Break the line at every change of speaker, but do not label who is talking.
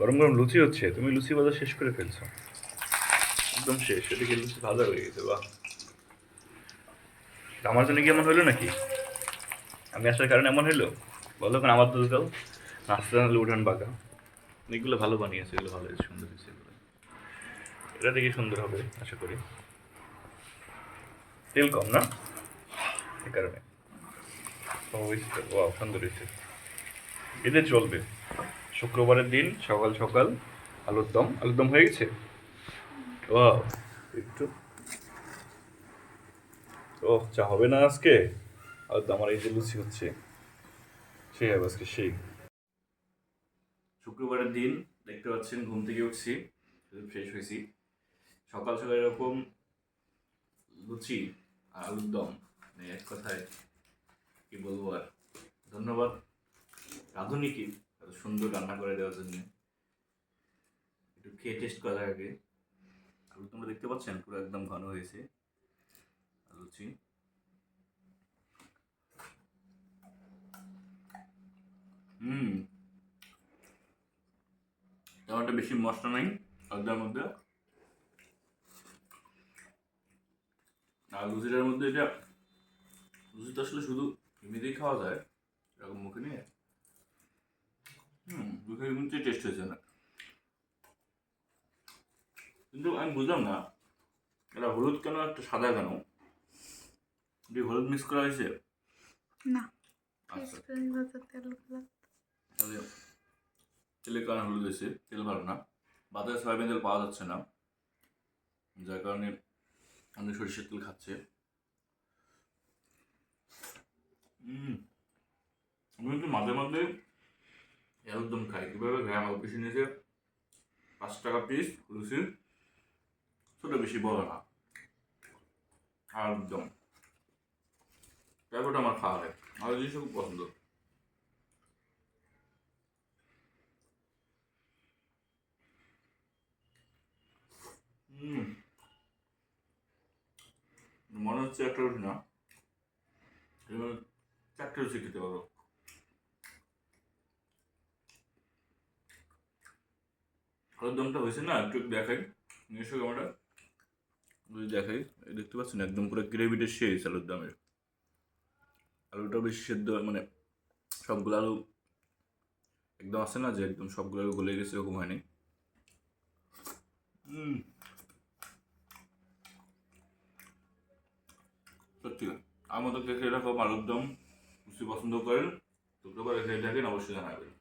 গরম গরম লুচি হচ্ছে, তুমি লুচি ভাজা শেষ করে ফেলছো। একদম শেষ, এদিকে লুচি ভাজা হয়ে গেছে, বাহ। আমার জন্য কি এমন হলো নাকি? আমি আসার কারণে এমন হলো? বলো কেন আমার দুধ দাও নাচতে নাচলে উঠান বাঁকা এগুলো ভালো বানিয়েছে, এগুলো ভালো, সুন্দর হয়েছে এগুলো। এটা দেখে সুন্দর হবে, আশা করি। তেল কম না? এই কারণে। ও সুন্দর হয়েছে। এতে চলবে। শুক্রবারের দিন সকাল সকাল আলুর দম। আলুর দম হয়ে গেছে? একটু। ও চা হবে না আজকে? দম, আমার এই যে লুচি হচ্ছে। সেই হবে আজকে, সেই। শুক্রবারের দিন, দেখতে পাচ্ছেন, ঘুম থেকে উঠছি ফ্রেশ হয়েছি। সকাল সকাল এরকম লুচি আর আলুর দম। মানে এক কথায়, কি বলব আর? ধন্যবাদ। রাঁধুনিকে সুন্দর রান্না করে দেওয়ার জন্য। একটু খেয়ে টেস্ট করা আগে। আলু তোমরা দেখতে পাচ্ছেন, পুরো একদম ঘন হয়েছে। লুচি। হুম। তেমন একটা বেশি মশলা নাই, আলুটার মধ্যে। আর লুচিটার মধ্যে এটা, লুচি তো আসলে শুধু এমনিতেই খাওয়া যায়, এরকম মুখে নিয়ে। হুম মুখে এমনিতেই টেস্ট হয়েছে না। কিন্তু আমি বুঝলাম না এটা হলুদ কেন একটা সাদা কেন? যে হলুদ মিক্স করা হয়েছে?
না।
আচ্ছা। তাহলে তেলের কারণে হলুদ হয়েছে? তেল ভালো না। বাজারে সয়াবিন তেল পাওয়া যাচ্ছে না। যার কারণে অনেক সরিষার তেল খাচ্ছে। হুম। আমি কিন্তু মাঝে মাঝে একদম খাই। কীভাবে অল্প বেশি নিয়েছে পাঁচ টাকা পিস লুচি ছোটো বেশি, বড় না। একদম তারপরটা আমার খাওয়া হয়। আমার জিনিস খুব পছন্দ। মনে হচ্ছে একটা রুটি না। চারটে রুচি খেতে পারো আলুর দমটা হয়েছে না একটু দেখাই। এসো ক্যামেরা যদি দেখাই। দেখতে পাচ্ছেন একদম পুরো গ্রেভিটা শেষ আলুর দমের। আলুটা বেশি সেদ্ধ মানে সবগুলো আলু একদম আছে না যে একদম সবগুলো আলু গলে গেছে এরকম হয়নি। সত্যি। আমাদের দেখে এরকম আলুর দম বেশি পছন্দ করেন শুক্রবার রেখে থাকেন অবশ্যই জানাবেন।